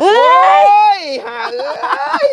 เอ้ยยหาเอ้ย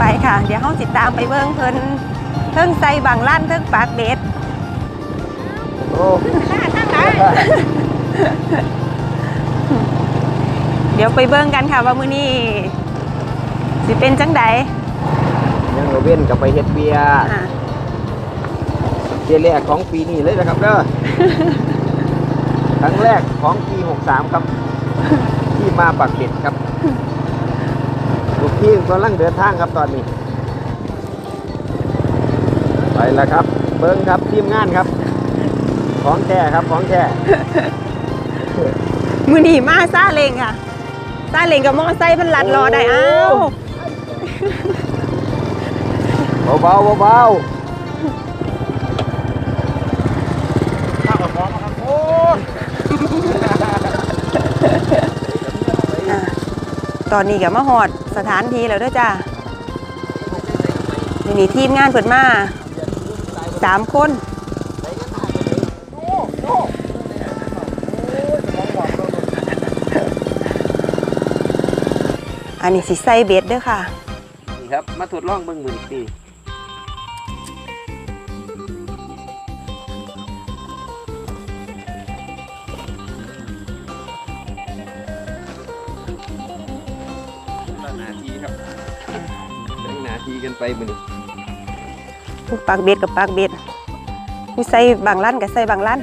ไปค่ะ เดี๋ยวเฮาสิตามไปเบิ่งเพิ่นเทิงใส่บางลั่นเทิงปากเบ็ดโอ้เดี๋ยวไปเบิ่งกันค่ะว่ามื้อนี้สิเป็นจังใดยังเราเว้นกับไปเฮ็ดเบียร์อ่าเบียร์แรกของปีนี้เลยนะครับเด้อครั้งแรกของปี 63 ครับ ที่มาปักเบ็ดครับ ลูกพี่กำลังเดินทางครับตอนนี้ ไปแล้วครับ เบิ้งครับทีมงานครับ ของแท้ครับของแท้มื้อนี้มาซาเล้งค่ะซาเล้งกับมอไซค์เพิ่นลัดรอได้อ้าว เบาๆเบาอ่ ตอนนี้กับมาหอดสถานที่แล้วด้อจ้านี่นี่ทีมงานเปิดมาสามคนอันนี้สิใส่เบ็ดเด้อค่ะ นี่ครับ มาทดลองเบิ้งมืออีกที ไปมือนี้ปากเบ็ดกับปากเบ็ดผู้ใส่บางล้านกับใส่บางล้าน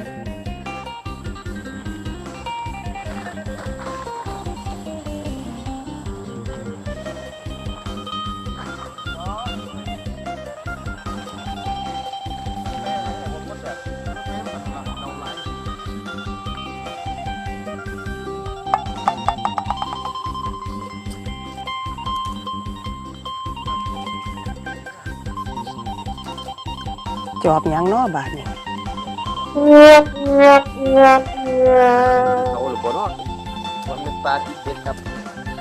จอบหยังเนาะบาดนี่เอาหรือบ่เนาะมันเป็นปลาที่เป็นครับ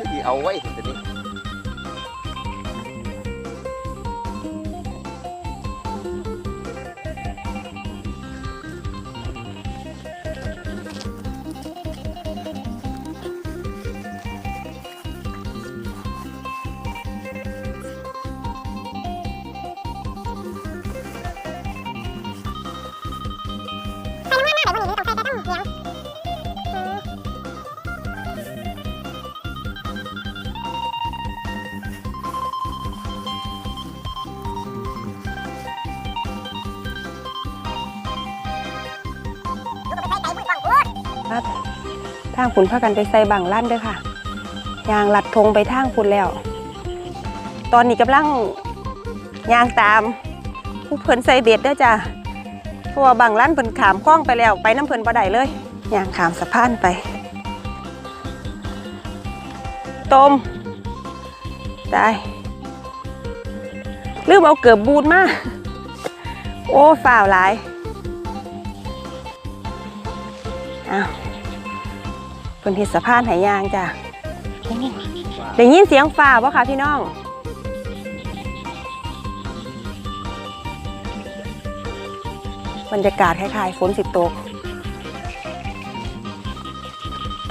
ที่เอาไว้างฝุ่นพากันไปใส่บางลั่นเด้อค่ะยางหลัดธงไปทางฝุ่นแล้ว ตอนนี้กำลังยางตามผู้เพิ่นใส่เบ็ดเด้อจ้ะเพราะว่าบางลั่นเพิ่นขามคล้องไปแล้วไปน้ำเพิ่นบ่ได้เลยยางขามสะพานไปต้มตายลืมเอาเกือบบูดมา โอ้ฝ่าวหลายอ้าว เพิ่นเฮ็ดสะพานไหยางจ้ะได้ยินเสียงฟ้าบ่คะพี่น้องบรรยากาศคล้ายๆฝนสิตก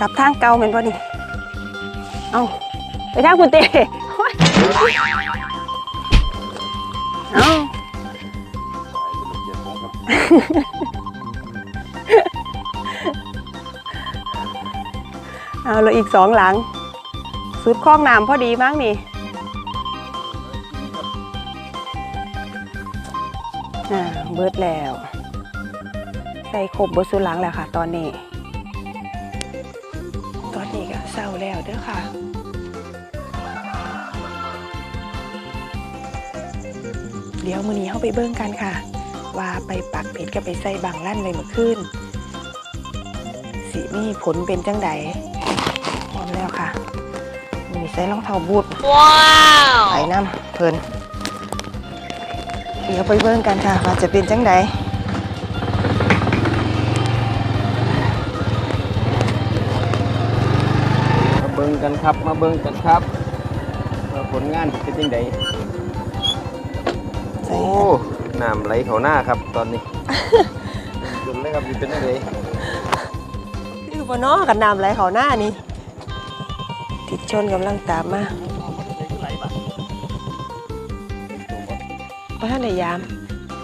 กลับทางเก่าแม่นบ่นี่ เอ้าไปทางคุณเต้โอ๊ยเอา เจ็บผมครับเอาเราอีกสองหลัง สุดคล้องน้ำพอดีมั้งนี่อ่าเบิดแล้ว ใส่ครบเบิดสุดหลังแล้วค่ะ ตอนนี้ ตอนนี้ก็เศร้าแล้วเด้อค่ะเดี๋ยวมือนี้เข้าไปเบิ่งกันค่ะ ว่าไปปักเป็ดกับไปใส่บางลั่นไปเมื่อคืนสิมีผลเป็นจังใด ใส่รองเท้าบูทไปน้ำเพิ่นเดี๋ยวไปเบิ่งกันค่ะว่าจะเป็นจังใดมาเบิ่งกันครับมาเบิ่งกันครับว่าผลงานเป็นยังไงใส่โอ้น้ำไหลเขาหน้าครับตอนนี้จนเลยครับนี่เป็นยังไงคือบ่เนาะกันน้ำไหลเขาหน้านี่ ติดชนกำลังตามมาบ่ท่านได้ยาม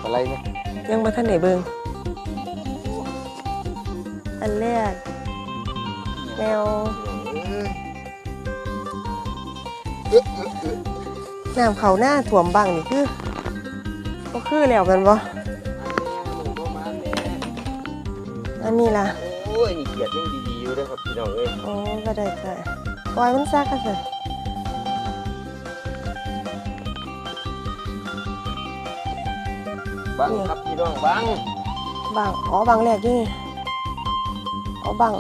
อะไรเนี่ยยังบ่ท่านได้เบิ่งอันแรกแนวน้ำเขาหน้าถ่วมบังนี่คือก็คือแล้วกันบ่อันนี้ล่ะ โอ้ยนี่เกียดยังดีๆอยู่เลยครับพี่น้องเอ้ยโอ้ก็ได้จ้ะ ปล่อยมันซากกันสิบังครับพี่น้องบังบังอ๋อบังแรกอยี่นี่อ๋อบัง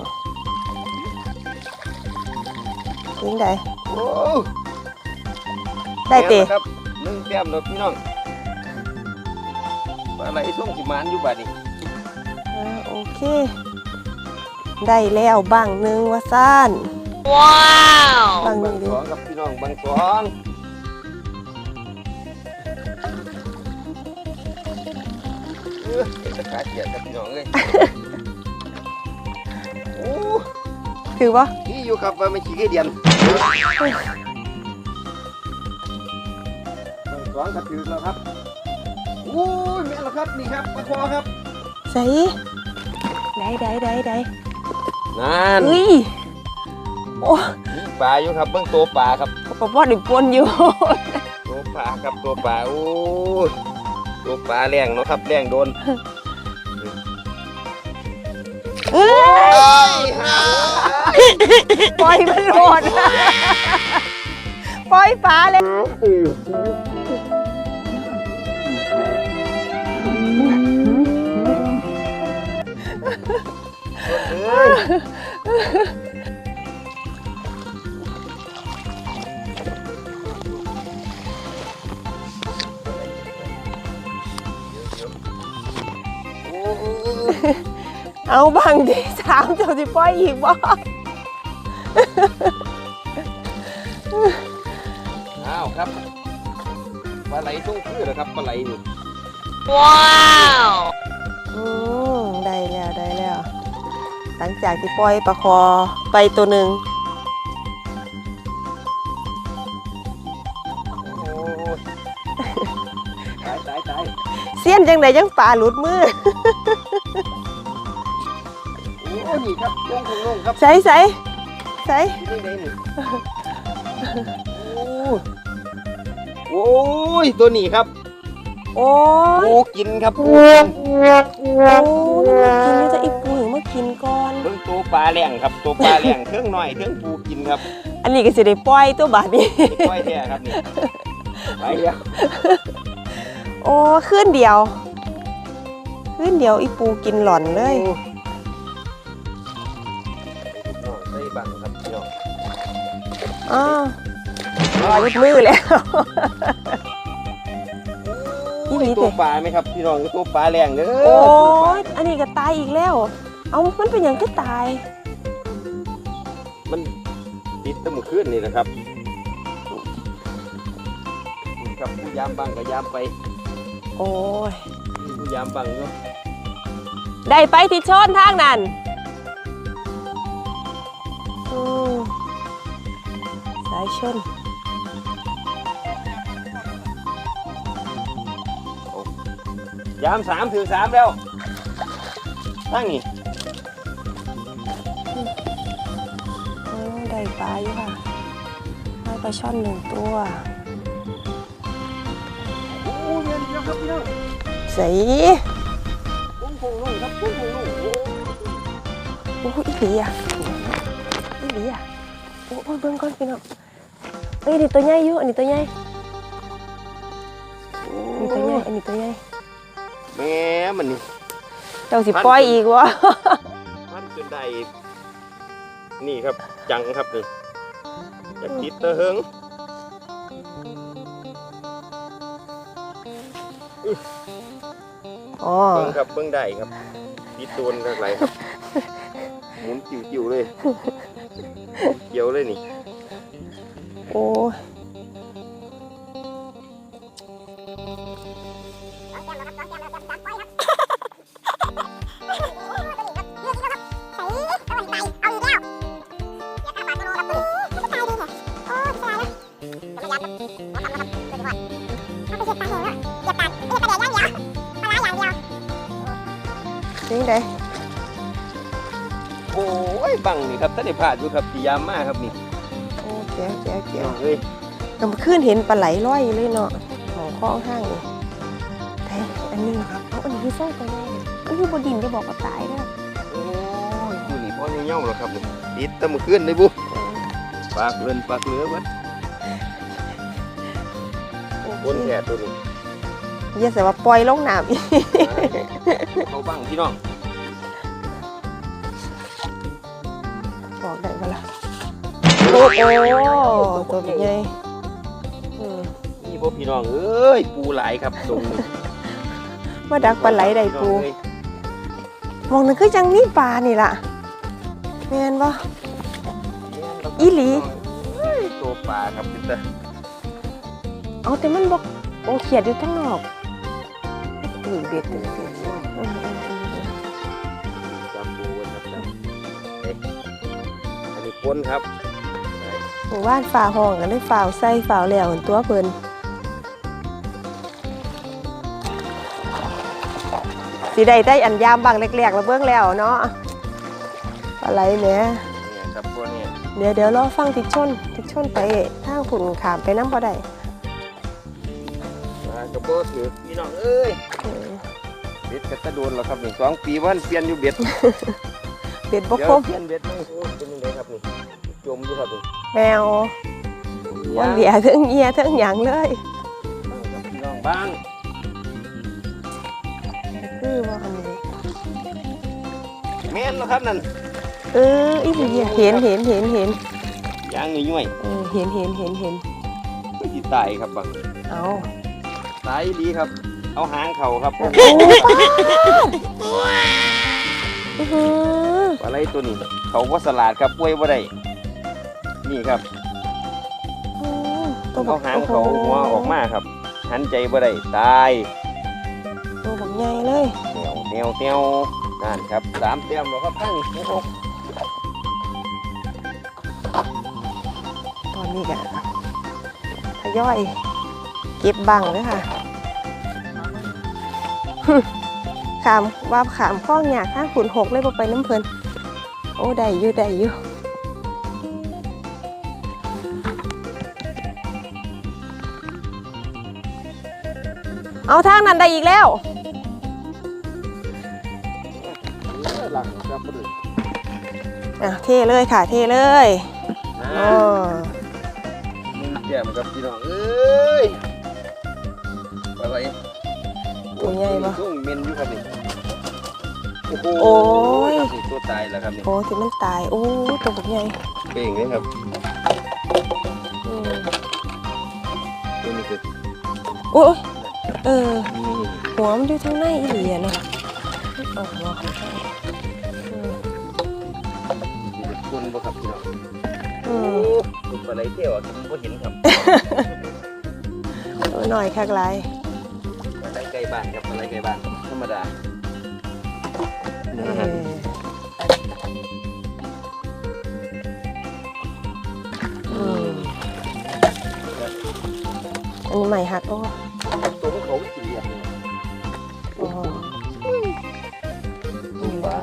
ยิงได้โอ้ได้เตะแม่นครับหนึ่งแต้มเนาะพี่น้องปลาไหลส่งสิมานอยู่บัดนี้อ่าโอเค ได้แล้วบังหนึ่งว่าซ่าน บังหบันึ่งงดิสองครับพี่น้องบังสองเออเป็นตะขาเกียดครับพี่น้องเอ้ยโอ้ถือปะนี่อยู่ครับว่าไม่ขี้เดียนสองครับถือแล้วครับโอ้ยแม่นแล้วครับนี่ครับปลาคอครับใส่ได้ได้ได้ได้นั่นอุ้ย โอ้นี่ปลาอยู่ครับเบื้องตัวปลาครับปะปอดดิปนอยู่ ตัวปลาครับตัวปลาโอ้ยตัวปลาแรงเนาะครับแรงโดนเอ้ยหาปล่อยมันโหลดปล่อยปลาเลยเเอาบังที่สามเจ้าสิปล่อยอีกบ่อ้าวครับปลาไหลส่งคือเหรอครับปลาไหลนี่อืมได้แล้วได้แล้ว หลังจากที่ปล่อยปลาคอไปตัวหนึ่งโอ้ยตายตายตายเสี้ยนจังไดยังปลาหลุดมือโอ้ย นี่ครับลงของลงครับใส่ใส่ใส่ที่นี่นี่โอ้ยโอ้ยตัวนี้ครับ โอ้ยปูกินครับปูโอ้ยกินนี่จะอีปูถึงมากินก่อนเบิ่งตัวปลาแหลงครับตัวปลาแหลงเครื่องหน่อยเครื่องปูกินครับ อันนี้ก็สิได้ปล่อยตัวบาดนี้นี่ก้อยแท้ครับนี่ไปเดียวโอ้ขึ้นเดียว ขึ้นเดียวอีปูกินหล่อนเลย อ้าวหลุดมือแล้วโอ้ยตัวปลาไหมครับพี่น้องตัวปลาแหลงเด้อโอ้ตัวปลายอันนี้ก็ตายอีกแล้ว เอามันเป็นอย่างก็ตาย มันติดแตั้งมือขึ้นนี่แหละครับนี่ครับผู้ยามบังก็ยามไป โอ้ยผู้ยามบังเนาะได้ไปที่ชนทางนั้นายชนยามสามถึงสามแล้วตั้งนี่โอ้ได้ปลาอยู่ค่ะได้ปลาช่อนหนึ่งตัวโอ้เรียนเดียวครับพี่น้องใส่ปุ้งพงลุงครับปุ้งพงลุงโอ้โอ้อีหลีอะอีหลีอะโอ้โอ้ยเบิ่งก่อนพี่น้อง เอ้ยอันนี่ตัวใหญ่อยู่อันนี้ตัวใหญ่อันนี้ตัวใหญ่อันนี้ตัวใหญ่แม่มันนี่เจ้าสิปล่อยอีกวะมันจนได้นี่ครับจังครับนี่อยากติดเตอเฮิงอ๋อเบิ้งครับเบิ้งได้ครับติดโดนกันไรครับหมุนจิ๋วๆเลยเกี่ยวเลยนี่ โอ้ยนี่ไดโอ้ยบังนี่ครับถ้าได้พลาดอยู่ครับสียามมากครับนี่โอ้ แก้วแก้วแก้วเอ้ยกำขึ้นเห็นปลาไหลลอยอยู่เลยเนาะหองคล้องห้างนี่แต่อันนี้นะครับเอาอันนี้คือสร้อยตัวแม่อุ้ยบดินได้บอกว่าตายแล้วโอ้ยดูนี่พ่อเงี้ยวๆแล้วครับนี่ติดแตะมือขึ้นเลยบุปากเลินปากเหลือเวัดบนแถดตัวนี้เยี่ยแต่ว่าปล่อยลงน้ำอีกเขาบังพี่น้อง ตัวเป็นไงอืมนี่พวกพี่น้องเอ้ยปูหลายครับตรงนี้ว่าดักปลาไหลได้ปูพี่น้องเอ้ยมองนั่นคือจังมีปลานี่ล่ะแม่นปะอีหลีเอ้ยตัวปลาครับพี่ตาเอาแต่มันบอกโอเขียดอยู่ทั้งนอกตื่นเบ็ดตื่นเบ็ดเออเออเออเออจับปูกันครับจับเอ๊ะอันนี้ปนครับ หมู่บ้านฝ่าห้องกันเลยฝ่าวใส่ฝ่าวแล้วเห็นตัวเพิ่นสีได้ได้อันยามบางเล็กๆแล้วเบื้องแล้วเนาะอะไรเนี่ยเนี่ยครับพวกเนี่ยเดี๋ยวเดี๋ยวรอฟังทิกชนทิกชนไปทางฝุ่นขามไปน้ำพอได้ปลากระโปงถือพี่น้องเอ้ยเออเบ็ดกระตะโดนแล้วครับนี่สองปีวันเปลี่ยนอยู่เบ็ดเบ็ดบกเดี๋ยควมเปลี่ยนเบ็ดเลยโอ้ยเป็นยังไงครับนี่จมอยู่ครับนี่ แมววันเดียทั้งเยียทั้งหยังเลยครับพี่น้องบ้างคือว่าอันนี้แม่นแล้วครับนั่นเอออีหลีเห็นเห็นเห็นเห็นยางย่อยเออเห็นเห็นเห็นเห็นๆไตายครับบังเอาตายดีครับ เอาหางเข่าครับโอ้โหอะไรตัวนี้เขาว่าสลัดครับป่วยบ่าได้ นี่ครับอืมตัวเอาหางเขาโอ้โหัวออกมาครับ หันใจบ่ได้ตายตัวแบบใหญ่เลยแนวแนวแนวนั่นครับสามเต็มแล้วครับทั้งโอ้โหตอนนี้กันทยอยเก็บบังเลยค่ะขามว่าขามข้องอยากข้างขุนหกเลยบ่ไปน้ำเพลินโอ้ได้อยู่ได้อยู่ เอาทางนั้นได้อีกแล้ว หลังครับบ่ได้อะเทเลยค่ะ เทเลยนะอ๋อหนึ่งแก้มครับพี่น้องเอ้ยไปไปตัวใหญ่ปะ ตุ้งเมนอยู่ครับนี่โอ้โหโอ้ย ครับนี่ตัวตายแล้วครับนี่โอ้ที่มันตาย โอ้ตัวแบบใหญ่เป่งเลยครับอืมตัวนี้คือโอ้ย เออนี่หัวมันอยู่ทางในอีหลีอะเนาะออกหัวของเขาอืมนี่เป็นคนบ่ครับพี่น้องอืโอ้มตัวปลาไหลเที่ยวผมบ่เห็นครับเอาหน่อยคักไรปลาไหลไกลบ้านครับปลาไหลไกลบ้านธรรมดาเอนะฮะออืมอันนี้ใหม่หักโอ้ ตัวมันเขาสีอะโอ้นี่ว่า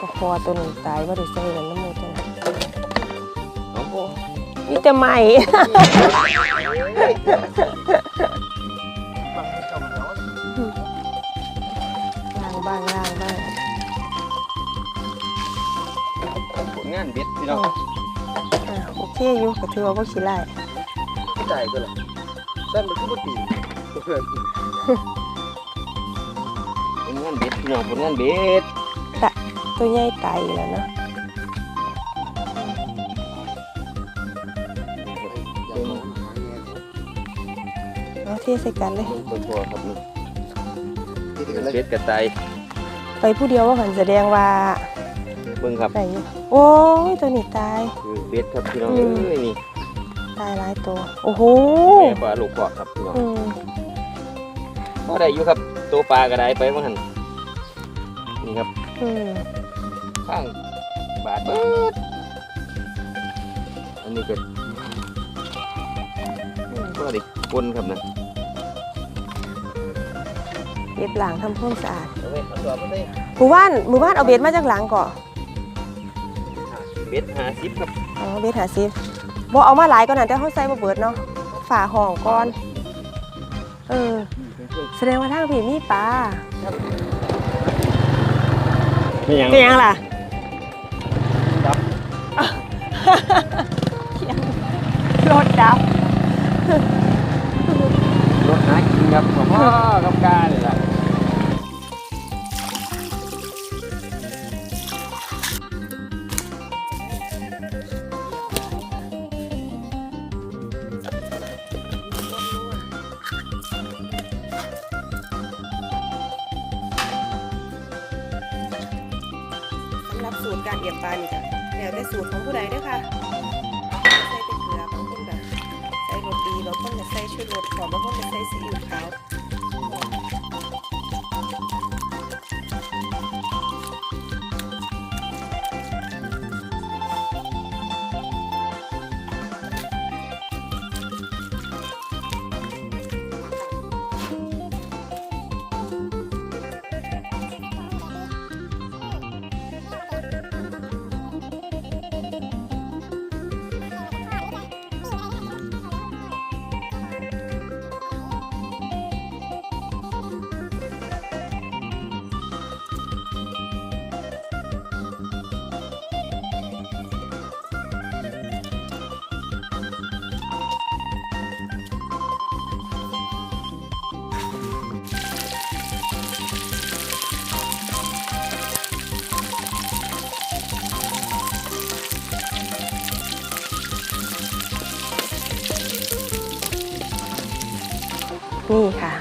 ก็คอตัวหนึ่งตายว่าได้ใส่แล้วน้ำมูกจังโอ้โหมีแต่ใหม่ล่างบ้างล่างบ้างผลงานเบ็ดพี่น้องโอเคอยู่ก็ถือว่าบ่ขี้ไล่ ใจก็เลยสั้นมันคือบ่ตีเพื่อนผลงานเบ็ดพี่น้องผลงานเบ็ดตัวใหญ่ตายอีกแล้วเนาะเอาเทใส่กันเลยตัวตัวครับนี่เบ็ดกระต่ายไปผู้เดียวว่าหันแสดงว่าเบิ่งครับไหนอยู่โอ้ยตัวนี้ตาย คือเบ็ดครับพี่น้องอืเอ้มยนี่ ตายหลายตัว โอ้โหแม่ปลาลูกกอกครับพี่น้องอืมพอได้อยู่ครับตัวปลากระไดไปว่าหันนี่ครับอืมข้างบาดเบิดอันนี้ก็อืมก็ได้ปนครับนะเก็บหลังทำความสะอาดเอาไว้เอาตัวมาได้หมู่บ้านหมู่บ้านเอาเบ็ดมาจากหลังก่อนเบ็ดหาซิปครับอ๋อเบ็ดหาซิ บ่เอามาหลายก่อนนะแต่เขาใส่บ่เบิดเนาะฝาห้องก่อน เออ แสดงว่าทางพี่มีปลาไม่ยังเป็นยังล่ะครับรถดับรถหากินครับผมพ่อกับกาเลยล่ะ การเอียบปลานี่จ้ะแล้วแต่สูตรของผู้ใดเด้อค่ะ ใส่เป็นเกลือบางคนก็ใส่รสดีบางคนก็ใส่ชูรสหอมบางคนก็ใส่ซีอิ๊วขาว นี่ค่ะ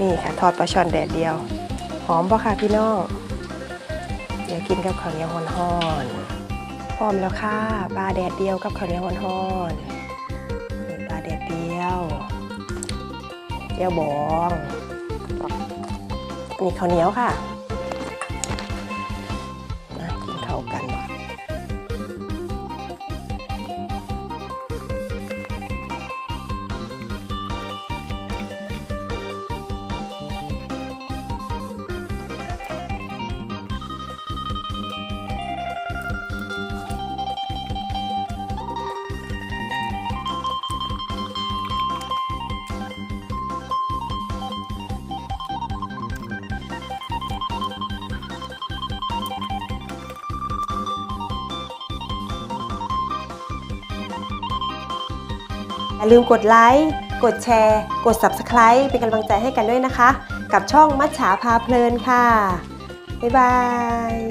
นี่ค่ะทอดปลาช่อนแดดเดียว หอมปะค่ะพี่น้อง เดี๋ยวกินกับข้าวเหนียวฮ้อนๆพร้อมแล้วค่ะปลาแดดเดียวกับข้าวเหนียวฮอนๆนี่ปลาแดดเดียวเจียวบองนี่ข้าวเหนียวค่ะ อย่าลืมกดไลค์ กดแชร์ กด Subscribe เป็นกำลังใจให้กันด้วยนะคะ กับช่องมัชฉาพาเพลินค่ะ บ๊ายบาย